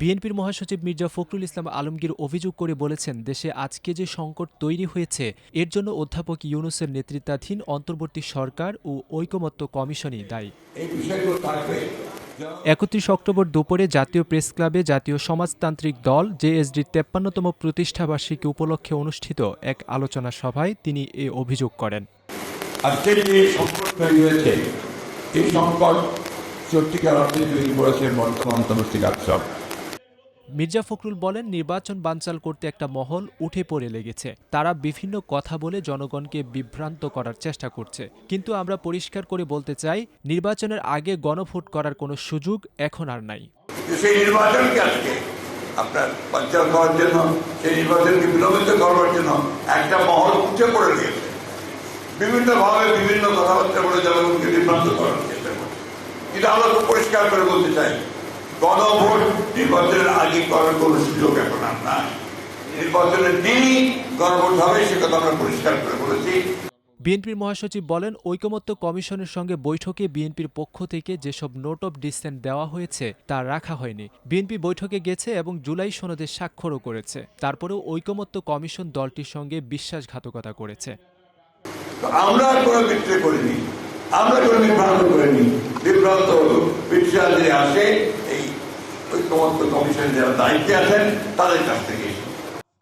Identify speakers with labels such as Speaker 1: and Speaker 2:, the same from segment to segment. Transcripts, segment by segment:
Speaker 1: বিএনপির মহাসচিব মির্জা ফখরুল ইসলাম আলমগীর অভিযোগ করে বলেছেন দেশে আজকে যে সংকট তৈরি হয়েছে এর জন্য অধ্যাপক ইউনুসের নেতৃত্বাধীন অন্তর্বর্তী সরকার ও ঐকমত্য কমিশনই দায়ী। একত্রিশ অক্টোবর দুপুরে জাতীয় প্রেস ক্লাবে জাতীয় সমাজতান্ত্রিক দল জেএসডির তেপ্পান্নতম প্রতিষ্ঠাবার্ষিকী উপলক্ষে অনুষ্ঠিত এক আলোচনা সভায় তিনি এ অভিযোগ করেন।
Speaker 2: আজকে যে সংকট তৈরি হয়েছে এই সংকট সত্যিকার অর্থে তৈরি করেছে বর্তমান
Speaker 1: মির্জা ফখরুল বলেন, নির্বাচন বানচাল করতে একটা মহল উঠে পড়ে লেগেছে। তারা বিভিন্ন কথা বলে জনগণকে বিভ্রান্ত করার চেষ্টা করছে। কিন্তু আমরা পরিষ্কার করে বলতে চাই, নির্বাচনের আগে গণভোট করার কোনো সুযোগ এখন আর নাই।
Speaker 2: সেই নির্বাচনকে আজকে আপনার বানচাল করার জন্য, সেই নির্বাচনকে বিলম্বিত করবার জন্য একটা মহল উঠে পড়ে বিভিন্নভাবে বিভিন্ন কথাবার্তা বলে জনগণকে বিভ্রান্ত করার চেষ্টা করছে। কিন্তু আমরা পরিষ্কার করে বলতে চাই। গণভোট নির্বাচনের আগে করার কোনো সুযোগ এখন আর নাই। নির্বাচনের দিনই গণভোট হবে সে কথা আমরা পরিষ্কার করে বলেছি।
Speaker 1: বিএনপির মহাসচিব বলেন ঐকমত্য কমিশনের সঙ্গে বৈঠকে বিএনপির পক্ষ থেকে যেসব নোট অফ ডিসেন্ট দেওয়া হয়েছে তা রাখা হয়নি। বিএনপি বৈঠকে গেছে এবং জুলাই সনদে স্বাক্ষরও করেছে। তারপরেও ঐকমত্য কমিশন দলটির সঙ্গে বিশ্বাসঘাতকতা করেছে।
Speaker 2: আমরা কোনো বিক্রয় করিনি। আমরা কোনো বিভ্রান্ত করিনি। বিভ্রান্ত যে আসে যারা দায়িত্বে আছেন, তাদের কাছ থেকে।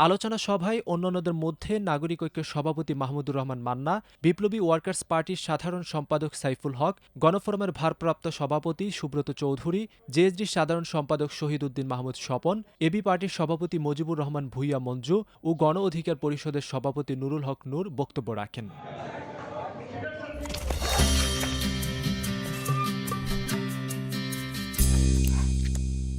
Speaker 1: আলোচনা সভায় অন্যান্যদের মধ্যে নাগরিক ঐক্যের সভাপতি মাহমুদুর রহমান মান্না, বিপ্লবী ওয়ার্কার্স পার্টির সাধারণ সম্পাদক সাইফুল হক, গণফোরামের ভারপ্রাপ্ত সভাপতি সুব্রত চৌধুরী, জেএসডির সাধারণ সম্পাদক শহীদ উদ্দিন মাহমুদ স্বপন, এবি পার্টির সভাপতি মজিবুর রহমান ভুইয়া মঞ্জু ও গণ অধিকার পরিষদের সভাপতি নুরুল হক নূর বক্তব্য রাখেন।